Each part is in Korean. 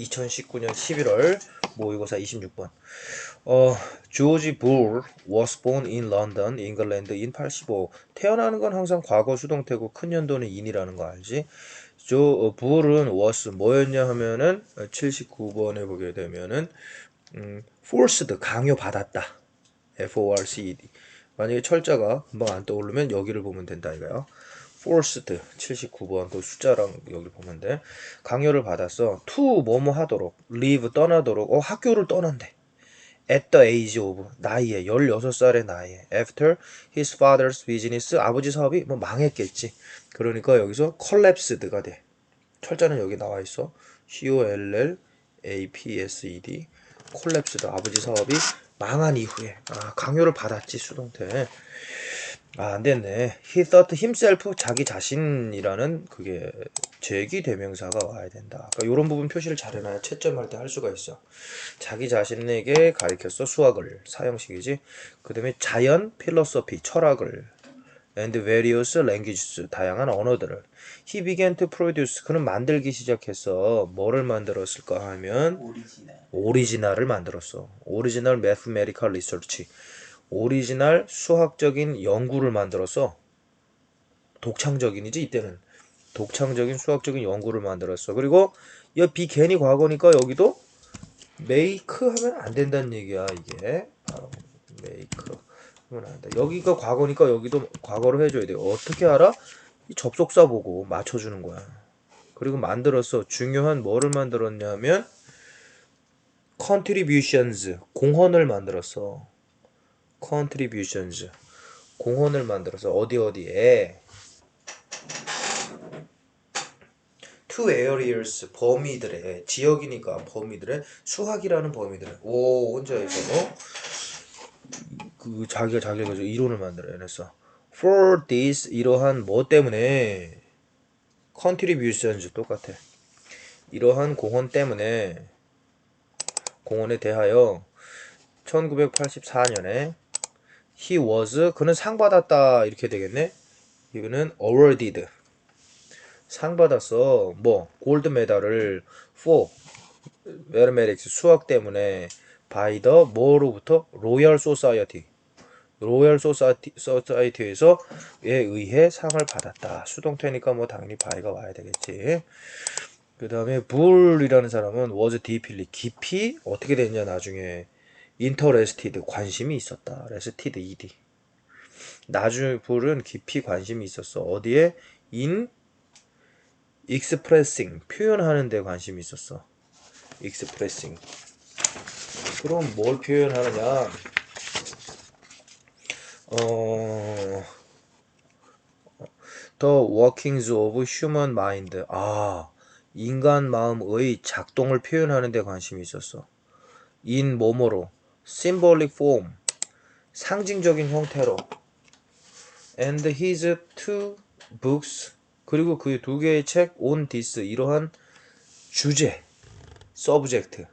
2019년 11월 모의고사 26번. 어, 조지 불 was born in London, England in 85. 태어나는 건 항상 과거 수동태고 큰 연도는 in이라는 거 알지? 조 어, 불은 was 뭐였냐 하면은 79번에 보게 되면은 음, forced 강요 받았다. F O R C E D. 만약에 철자가 금방 안 떠오르면 여기를 보면 된다 이거야. Forced 79번 그 숫자랑 여기 보면 돼. 강요를 받았어. to 뭐뭐 하도록 leave 떠나도록 어 학교를 떠난대. at the age of 나이에 16살의 나이에 after his father's business 아버지 사업이 뭐 망했겠지. 그러니까 여기서 collapsed가 돼. 철자는 여기 나와 있어. C O L L A P S E D collapsed 아버지 사업이 망한 이후에 아 강요를 받았지 수동태. 아, 안 됐네. He thought himself 자기 자신이라는 그게 제기 대명사가 와야 된다. 그러니까 이런 부분 표시를 잘 해놔야 채점할 때 할 수가 있어. 자기 자신에게 가르쳤어 수학을 사형식이지. 그다음에 자연 필로소피 철학을 and various languages 다양한 언어들을 he began to produce 그는 만들기 시작했어. 뭐를 만들었을까 하면 오리지널 오리지널을 만들었어. 오리지널 매스메리컬 리서치. 오리지널 수학적인 연구를 만들었어. 독창적인이지 이때는 독창적인 수학적인 연구를 만들었어. 그리고 이 비괜히 과거니까 여기도 메이크 하면 안 된다는 얘기야 이게 바로 메이크 하면 안 돼. 여기가 과거니까 여기도 과거로 해줘야 돼. 어떻게 알아? 이 접속사 보고 맞춰주는 거야. 그리고 만들었어. 중요한 뭐를 만들었냐면 contributions 공헌을 만들었어. Contributions 공헌을 만들어서 어디 어디에. Two areas 범위들의 지역이니까 범위들의 수학이라는 범위들의. 오 혼자에서. 그 자기가 자기가 가지고 이론을 만들어냈어. For this 이러한 뭐 때문에? contributions 똑같아. 이러한 공헌 때문에. 공헌에 대하여 1984년에 he was 그는 상 받았다 이렇게 되겠네. 이거는 awarded 상 받았어. 뭐 골드 메달을 for mathematics 수학 때문에 by the 뭐로부터 로열 소사이어티 로열 소사이티 소사이티에서 에 의해 상을 받았다. 수동태니까 뭐 당연히 by가 와야 되겠지. 그 다음에 불이라는 사람은 was deeply 깊이 어떻게 됐냐 나중에 interested 관심이 있었다. rested ed. 나중에 불은 깊이 관심이 있었어. 어디에 in expressing 표현하는 데 관심이 있었어. expressing. 그럼 뭘 표현하느냐? 어 The workings of human mind. 아, 인간 마음의 작동을 표현하는 데 관심이 있었어. in 뭐뭐로 symbolic form 상징적인 형태로 and his two books 그리고 그두 개의 책 on this 이러한 주제 subject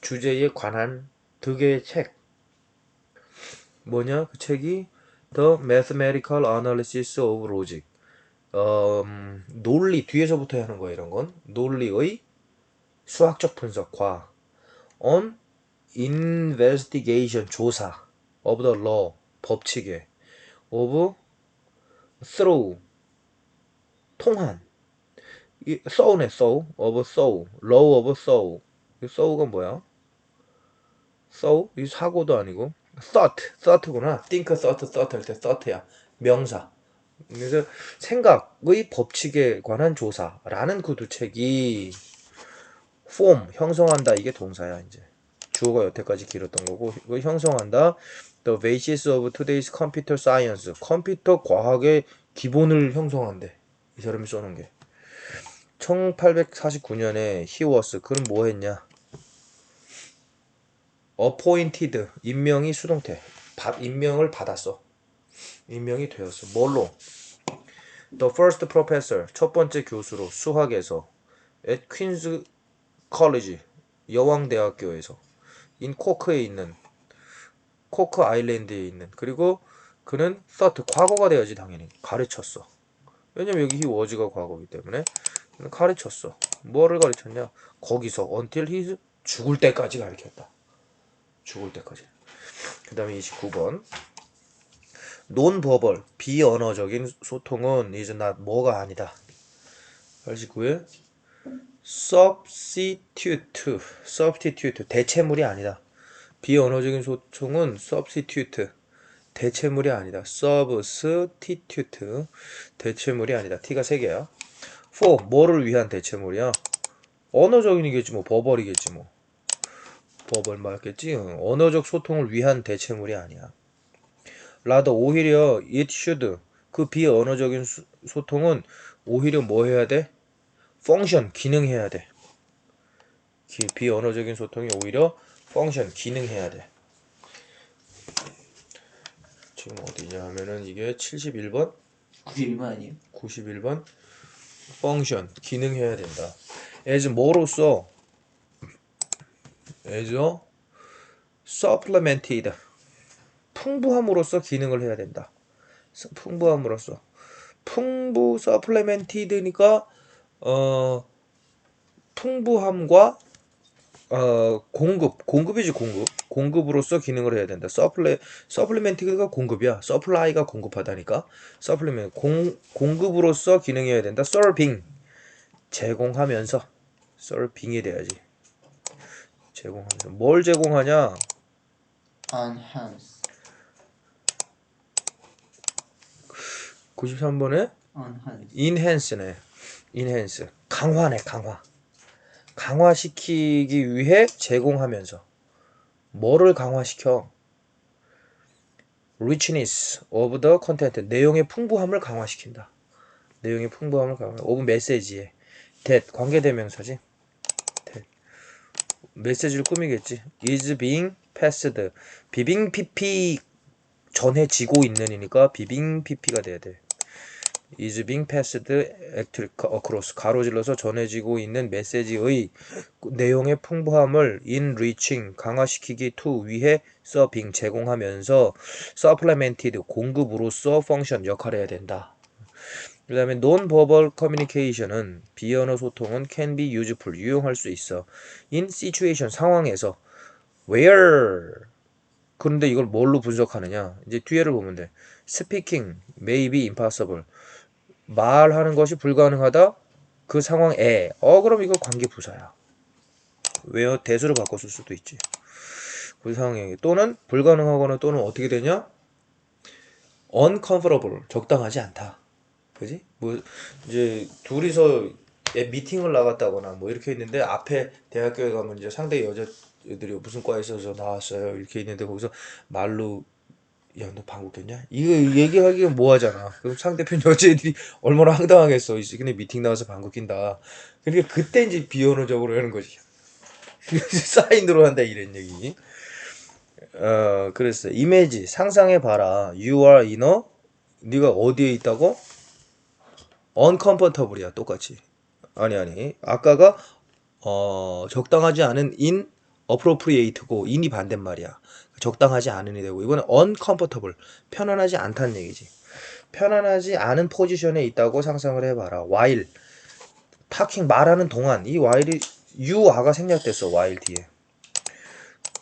주제에 관한 두 개의 책 뭐냐 그 책이 The Mathematical Analysis of Logic 음, 논리 뒤에서부터 하는 거야 이런 건 논리의 수학적 분석과 on investigation 조사 of the law 법칙에 of through 통한 이 sow네 sow of sow law of sow 이 sow가 뭐야? sow 이 사고도 아니고 thought thought구나 think thought thought 할 때 thought야 명사 그래서 생각의 법칙에 관한 조사라는 그두 책이 form 형성한다 이게 동사야 이제 주어가 여태까지 길었던 거고 이거 형성한다. The basis of today's computer science. 컴퓨터 과학의 기본을 형성한대 이 사람이 써놓은 게. 1849년에 he was 그는 뭐 했냐? Appointed. 임명이 수동태. 받 임명을 받았어. 임명이 되었어. 뭘로? The first professor. 첫 번째 교수로 수학에서. At Queen's College. 여왕대학교에서 인 코크에 있는 코크 아일랜드에 있는 그리고 그는 thought 과거가 돼야지 당연히 가르쳤어 왜냐면 여기 he was가 과거이기 때문에 가르쳤어 뭐를 가르쳤냐? 거기서 until he 죽을 때까지 가르쳤다. 죽을 때까지. 그 다음에 29번. 논버벌, 비언어적인 소통은 이제 나 뭐가 아니다. 89에 substitute, substitute, 대체물이 아니다. 비언어적인 소통은 substitute, 대체물이 아니다. substitute, 대체물이 아니다. t가 3개야. for, 뭐를 위한 대체물이야? 언어적인이겠지 뭐, 버벌이겠지 뭐. 버벌 맞겠지? 응. 언어적 소통을 위한 대체물이 아니야. 라더 오히려 it should 그 비언어적인 수- 소통은 오히려 뭐 해야 돼? 펑션 기능해야 돼. 기- 비언어적인 소통이 오히려 펑션 기능해야 돼. 지금 어디냐 하면은 이게 71번, 91번 아니에요? 91번 펑션 기능해야 된다. as 뭐로써 as supplemented 풍부함으로써 기능을 해야 된다. 서- 풍부함으로써 풍부 supplemented니까 어 풍부함과 어 공급 공급이지 공급 공급으로서 기능을 해야 된다. 서플레 서플리멘트가 공급이야. 서플라이가 공급하다니까. 서플리멘 공 공급으로서 기능해야 된다. 서빙 제공하면서 서빙이 돼야지. 제공하면서 뭘 제공하냐? enhance 93번에 enhance네. enhance. 강화네, 강화. 강화시키기 위해 제공하면서 뭐를 강화시켜? richness of the content. 내용의 풍부함을 강화시킨다. 내용의 풍부함을 강화. of message에 that 관계대명사지. that. 메시지를 꾸미겠지. is being passed. 비빙 pp 전해지고 있는이니까 비빙 pp가 돼야 돼. Is being passed across 가로질러서 전해지고 있는 메시지의 내용의 풍부함을 enriching 강화시키기 to 위해 서빙 제공하면서 supplemented 공급으로서 function 역할을 해야 된다. 그 다음에 non-verbal communication은 비언어 소통은 can be useful 유용할 수 있어 in situation 상황에서 where 그런데 이걸 뭘로 분석하느냐 이제 뒤에를 보면 돼 speaking may be impossible 말하는 것이 불가능하다? 그 상황에. 어 그럼 이거 관계 부사야. 왜요? 대수로 바꿨을 수도 있지. 그 상황에. 또는 불가능하거나 또는 어떻게 되냐? uncomfortable. 적당하지 않다. 그지? 뭐 이제 둘이서 예, 미팅을 나갔다거나 뭐 이렇게 있는데 앞에 대학교에 가면 이제 상대 여자들이 무슨 과에 있어서 나왔어요? 이렇게 있는데 거기서 말로 야, 너 방구 꼈냐? 이거 얘기하기가 뭐하잖아. 그럼 상대편 여자애들이 얼마나 황당하겠어. 이 근데 미팅 나와서 방구 낀다. 그러니까 그때 이제 비언어적으로 하는 거지. 사인으로 한다 이런 얘기. 어, 그랬어. 이미지 상상해 봐라. You are in a 네가 어디에 있다고? uncomfortable이야 똑같이. 아니 아니. 아까가 어, 적당하지 않은 in appropriate고 in이 반대말이야. 적당하지 않은이 되고 이거는 uncomfortable 편안하지 않다는 얘기지. 편안하지 않은 포지션에 있다고 상상을 해봐라. while talking 말하는 동안 이 while이 you are가 생략됐어 while 뒤에.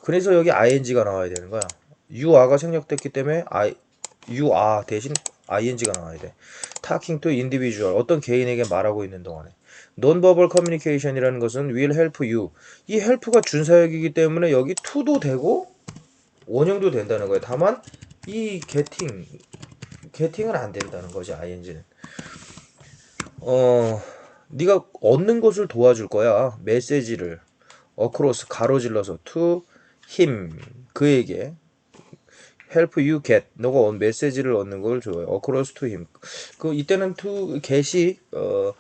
그래서 여기 ing가 나와야 되는 거야. you are가 생략됐기 때문에 I, you are 대신 ing가 나와야 돼. talking to individual 어떤 개인에게 말하고 있는 동안에. Non-verbal communication이라는 것은 will help you. 이 help가 준사역이기 때문에 여기 to도 되고 원형도 된다는 거예요. 다만 이 getting getting은 안 된다는 거지 ing는. 어, 네가 얻는 것을 도와줄 거야. 메시지를 across 가로질러서 to him 그에게 help you get 너가 얻 메시지를 얻는 걸 줘요. across to him. 그 이때는 to get이 어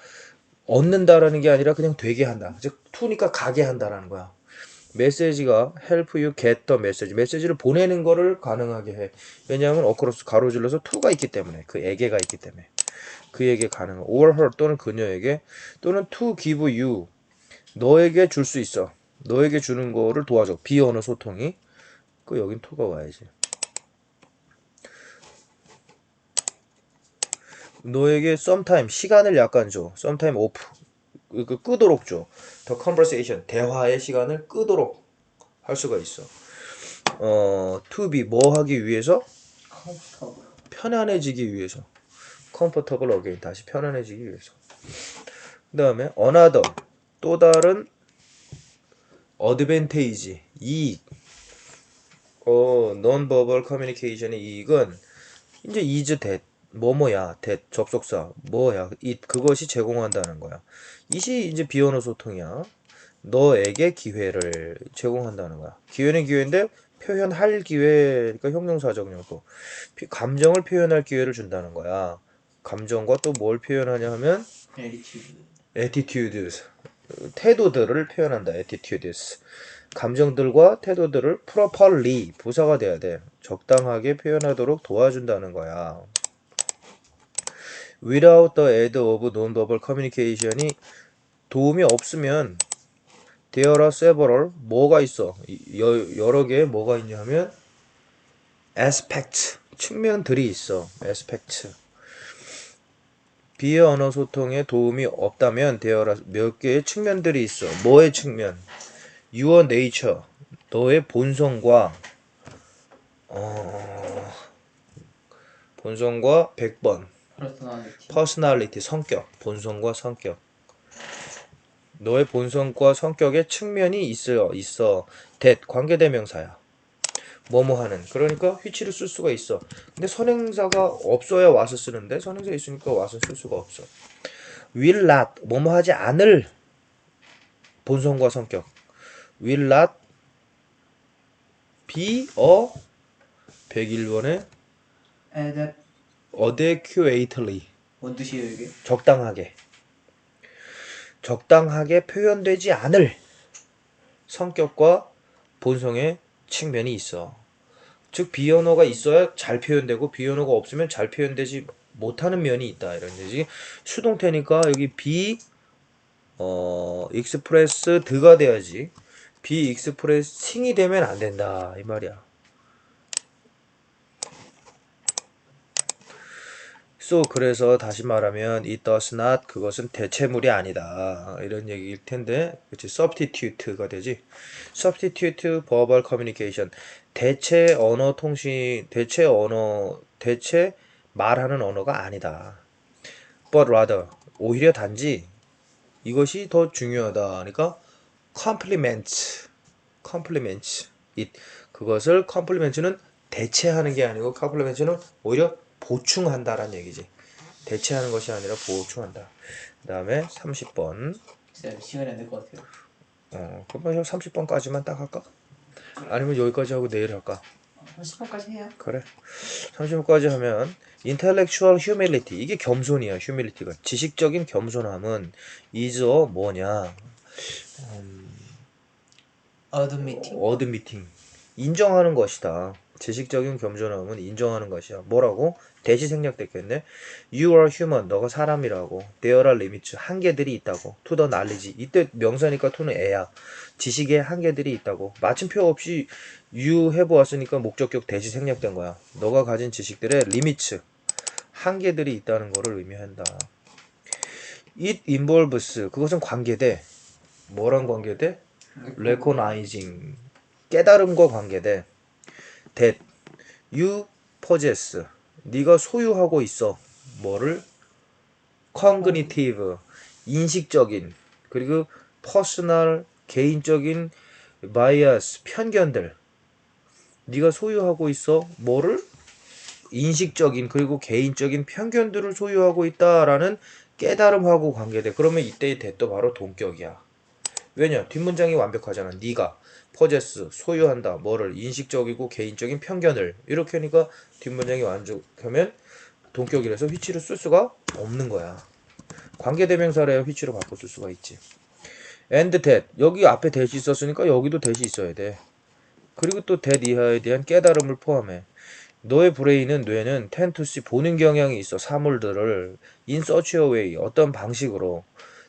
얻는다라는 게 아니라 그냥 되게 한다. 즉 to니까 가게 한다라는 거야. 메시지가 help you get the message. 메시지를 보내는 거를 가능하게 해. 왜냐하면 across 가로질러서 to가 있기 때문에 그에게가 있기 때문에 그에게 가능. or her 또는 그녀에게 또는 to give you 너에게 줄 수 있어. 너에게 주는 거를 도와줘. 비언어 소통이 그 여긴 to가 와야지. 너에게 sometime 시간을 약간 줘. sometime off 그 끄도록 줘. The conversation 대화의 시간을 끄도록 할 수가 있어. 어, to be 뭐 하기 위해서 컴퓨터. 편안해지기 위해서. comfortable again 다시 편안해지기 위해서. 그다음에 another 또 다른 advantage 이익. 어, non-verbal communication의 이익은 이제 is that 뭐뭐야 that 접속사 뭐야 it 그것이 제공한다는 거야. 이시 이제 비언어 소통이야. 너에게 기회를 제공한다는 거야. 기회는 기회인데 표현할 기회, 그러니까 형용사적 용도. 피- 감정을 표현할 기회를 준다는 거야. 감정과 또 뭘 표현하냐 하면 attitudes 태도들을 표현한다. attitudes 감정들과 태도들을 properly 부사가 돼야 돼. 적당하게 표현하도록 도와준다는 거야. Without the aid of non-verbal communication이 도움이 없으면 there are several 뭐가 있어? 여러 개의 뭐가 있냐면 aspect 측면들이 있어. aspect 비언어 소통에 도움이 없다면 되어라 몇 개의 측면들이 있어. 뭐의 측면? Your nature, 너의 본성과 어, 본성과 100번 퍼스널리티. personality 성격, 본성과 성격. 너의 본성과 성격의 측면이 있어 있어. that 관계대명사야. 뭐뭐 하는. 그러니까 which를 쓸 수가 있어. 근데 선행사가 없어야 와서 쓰는데 선행사 있으니까 와서 쓸 수가 없어. will not 뭐뭐 하지 않을 본성과 성격. will not be a 101번에 에데 adequately 뭔 뜻이에요 이게? 적당하게 적당하게 표현되지 않을 성격과 본성의 측면이 있어. 즉 비언어가 있어야 잘 표현되고 비언어가 없으면 잘 표현되지 못하는 면이 있다 이런 얘기. 수동태니까 여기 비 어, 익스프레스 드가 돼야지. 비 익스프레싱이 되면 안 된다 이 말이야. So 그래서 다시 말하면 it does not 그것은 대체물이 아니다 이런 얘기일 텐데 그치 substitute가 되지 substitute verbal communication 대체 언어 통신 대체 언어 대체 말하는 언어가 아니다 but rather 오히려 단지 이것이 더 중요하다 그러니까 complement complement it 그것을 compliment는 대체하는 게 아니고 compliment는 오히려 보충한다라는 얘기지. 대체하는 것이 아니라 보충한다. 그 다음에 30번. 쌤 시간이 안 될 것 같아요. 어, 그러면 형 30번까지만 딱 할까? 아니면 여기까지 하고 내일 할까? 한 10분까지 해요. 그래. 30번까지 하면 intellectual humility 이게 겸손이야. humility가 지식적인 겸손함은 a 뭐냐? 어둠 미팅. 어드 미팅 인정하는 것이다. 지식적인 겸손함은 인정하는 것이야. 뭐라고? 대시 생략됐겠네. You are human. 너가 사람이라고. There are limits. 한계들이 있다고. To the knowledge. 이때 명사니까 to는 애야. 지식에 한계들이 있다고. 마침표 없이 you 왔으니까 목적격 대시 생략된 거야. 너가 가진 지식들의 limits. 한계들이 있다는 것을 의미한다. It involves. 그것은 관계돼. 뭐랑 관계돼? recognizing 깨달음과 관계돼. that you possess 네가 소유하고 있어. 뭐를 cognitive 인식적인 그리고 personal 개인적인 bias 편견들 네가 소유하고 있어. 뭐를 인식적인 그리고 개인적인 편견들을 소유하고 있다라는 깨달음하고 관계돼. 그러면 이때의 that도 바로 동격이야. 왜냐? 뒷문장이 완벽하잖아. 네가 possess 소유한다. 뭐를 인식적이고 개인적인 편견을 이렇게 하니까 뒷문장이 완벽하면 동격이라서 which를 쓸 수가 없는 거야. 관계대명사래야 which로 바꿔 쓸 수가 있지. and that 여기 앞에 that이 있었으니까 여기도 that이 있어야 돼. 그리고 또 that 이하에 대한 깨달음을 포함해. 너의 브레인은 뇌는 see 보는 경향이 있어 사물들을 in such a way 어떤 방식으로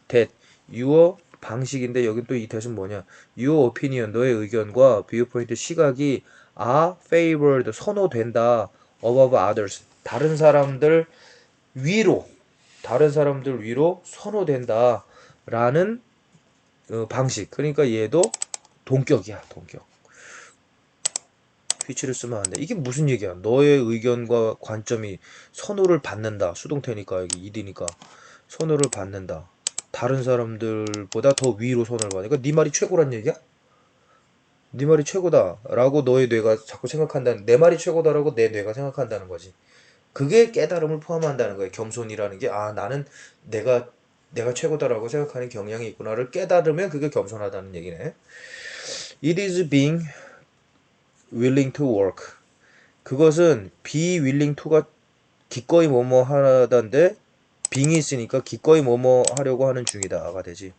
that your 방식인데 여기 또이 that은 뭐냐 your opinion 너의 의견과 viewpoint 시각이 are favored 선호된다 above others 다른 사람들 위로 다른 사람들 위로 선호된다 라는 어, 방식. 그러니까 얘도 동격이야, 동격. which를 쓰면 안 돼. 이게 무슨 얘기야? 너의 의견과 관점이 선호를 받는다. 수동태니까 여기 이드니까 선호를 받는다. 다른 사람들보다 더 위로 선호를 받으니까 네 말이 최고란 얘기야? 네 말이 최고다라고 너의 뇌가 자꾸 생각한다는 내 말이 최고다라고 내 뇌가 생각한다는 거지. 그게 깨달음을 포함한다는 거예요. 겸손이라는 게 아 나는 내가 내가 최고다라고 생각하는 경향이 있구나를 깨달으면 그게 겸손하다는 얘기네. It is being willing to work. 그것은 be willing to가 기꺼이 뭐뭐 하다인데 being이 있으니까 기꺼이 뭐뭐 하려고 하는 중이다가 되지.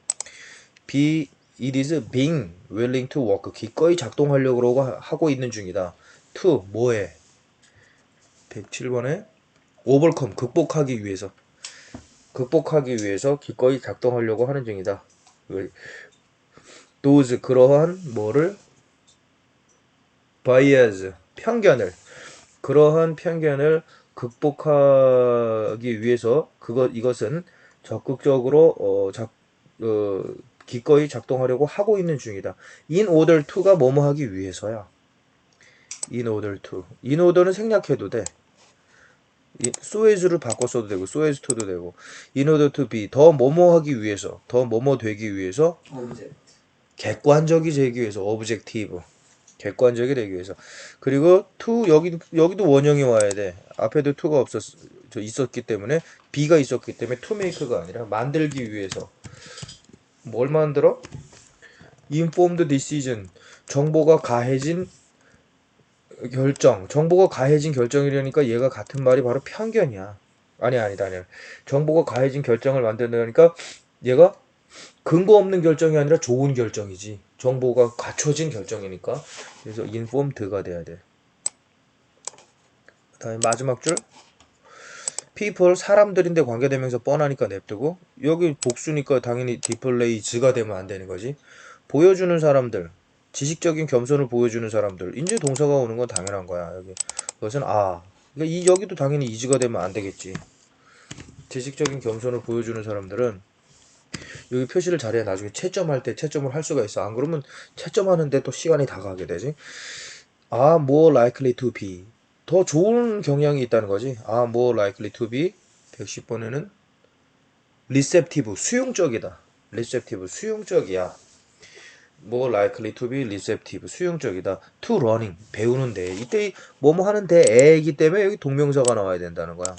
be it is being willing to work. 기꺼이 작동하려고 하고 있는 중이다. to 뭐해? 107번에 overcome 극복하기 위해서 극복하기 위해서 기꺼이 작동하려고 하는 중이다. those 그러한 뭐를 bias 편견을 그러한 편견을 극복하기 위해서 그것 이것은 적극적으로 어, 작, 어, 기꺼이 작동하려고 하고 있는 중이다. in order to가 뭐뭐 하기 위해서야. in order to. in order는 생략해도 돼. as를 바꿔 써도 되고 as to도 되고 in order to be 더 뭐뭐 하기 위해서 더 뭐뭐 되기 위해서 object. 객관적이 되기 위해서 objective 객관적이 되기 위해서. 그리고 to 여기도 여기도 원형이 와야 돼. 앞에도 to가 없었 저 있었기 때문에 be가 있었기 때문에 to make가 아니라 만들기 위해서. 뭘 만들어? informed decision. 정보가 가해진 결정. 정보가 가해진 결정이라니까 얘가 같은 말이 바로 편견이야. 아니 아니다 아니야. 정보가 가해진 결정을 만든다니까 얘가 근거 없는 결정이 아니라 좋은 결정이지. 정보가 갖춰진 결정이니까. 그래서 informed가 돼야 돼. 그다음에 마지막 줄. people 사람들인데 관계대명사 뻔하니까 냅두고 여기 복수니까 당연히 displays가 되면 안 되는 거지. 보여주는 사람들, 지식적인 겸손을 보여주는 사람들. 이제 동사가 오는 건 당연한 거야. 여기 그것은 아. 그러니까 이 여기도 당연히 이즈가 되면 안 되겠지. 지식적인 겸손을 보여주는 사람들은 여기 표시를 잘해야 나중에 채점할 때 채점을 할 수가 있어. 안 그러면 채점하는데 또 시간이 다가게 되지. are more likely to be. 더 좋은 경향이 있다는 거지. are more likely to be. 110번에는 receptive, 수용적이다. receptive, 수용적이야. more likely to be receptive, 수용적이다. to running, 배우는데. 이때 뭐뭐 하는데 애이기 때문에 여기 동명사가 나와야 된다는 거야.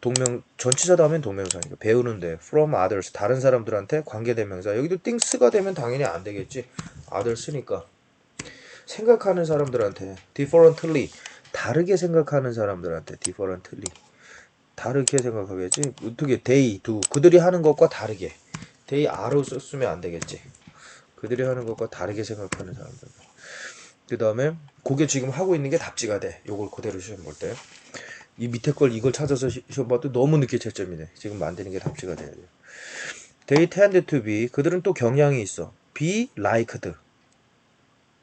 동명 전치사 다음엔 동명사니까. 배우는데 from others 다른 사람들한테 관계대명사. 여기도 things가 되면 당연히 안 되겠지. others니까. 생각하는 사람들한테 differently. 다르게 생각하는 사람들한테 differently. 다르게 생각하겠지? 어떻게 they do. 그들이 하는 것과 다르게. they are로 썼으면 안 되겠지. 그들이 하는 것과 다르게 생각하는 사람들. 그 다음에 그게 지금 하고 있는 게 답지가 돼. 요걸 그대로 시험 볼때 이 밑에 걸 이걸 찾아서 시- 시험 봐도 너무 늦게 채점이네. 지금 만드는 게 답지가 돼야 돼요. They tend to be 그들은 또 경향이 있어. be liked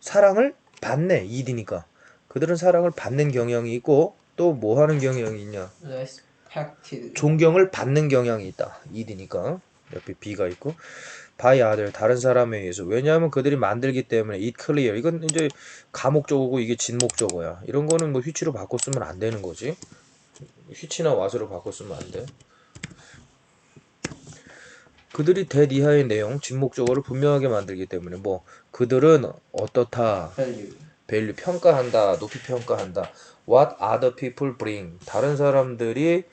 사랑을 받네. 이디니까 그들은 사랑을 받는 경향이 있고 또 뭐 하는 경향이 있냐? respected. 존경을 받는 경향이 있다. 이디니까 옆에 be가 있고 by other 다른 사람에 의해서 왜냐하면 그들이 만들기 때문에 it clear 이건 이제 가목적어고 이게 진목적어야. 이런 거는 뭐 휘치로 바꿔 쓰면 안 되는 거지. 휘치나 와서로 바꿔 쓰면 안 돼. 그들이 대니하의 내용, 진목적어를 분명하게 만들기 때문에 뭐 그들은 어떻다, value. 밸류 평가한다, 높이 평가한다. What other people bring 다른 사람들이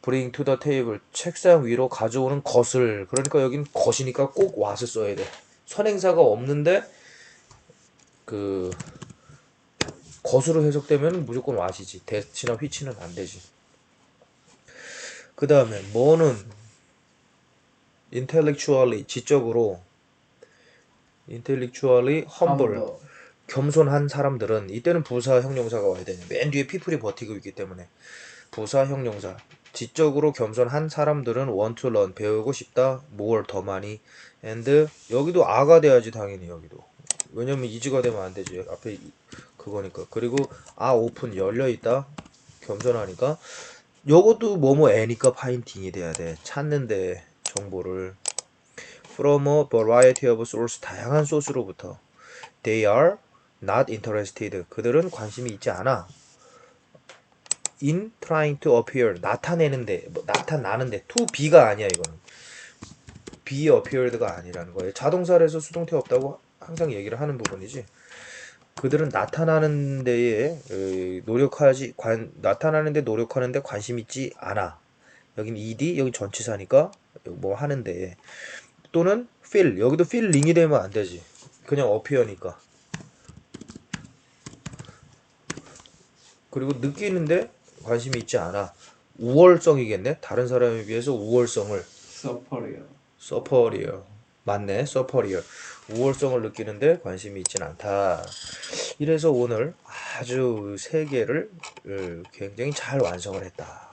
bring to the table 책상 위로 가져오는 것을 그러니까 여긴 것이니까 꼭 what을 써야 돼. 선행사가 없는데 그 것으로 해석되면 무조건 what이지. 대치나 which는 안 되지. 그 다음에 뭐는 intellectually 지적으로 intellectually humble humble. 겸손한 사람들은 이때는 부사 형용사가 와야 되냐. 맨 뒤에 people이 버티고 있기 때문에 부사 형용사. 지적으로 겸손한 사람들은 want to learn 배우고 싶다. more 더 많이 and 여기도 아가 돼야지 당연히 여기도. 왜냐면 이즈가 되면 안 되지. 앞에 이- 그거니까. 그리고 아 오픈 열려 있다. 겸손하니까 요것도 뭐뭐 애니까 파인팅이 돼야 돼. 찾는데 정보를. From a variety of source. 다양한 소스로부터. They are not interested. 그들은 관심이 있지 않아. In trying to appear. 나타내는데 뭐, 나타나는데. To be가 아니야 이거는. Be appeared가 아니라는 거예요. 자동사를 해서 수동태 없다고 항상 얘기를 하는 부분이지 그들은 나타나는 데에 에, 노력하지 관 나타나는 데 노력하는데 관심 있지 않아. 여긴 ed 여기 전치사니까 뭐 하는데. 또는 feel 여기도 feeling이 되면 안 되지. 그냥 appear니까. 그리고 느끼는데 관심이 있지 않아. 우월성이겠네? 다른 사람에 비해서 우월성을. 서퍼리어. 서퍼리어 맞네 서퍼리어 우월성을 느끼는데 관심이 있진 않다 이래서 오늘 아주 세 개를 어, 굉장히 잘 완성을 했다.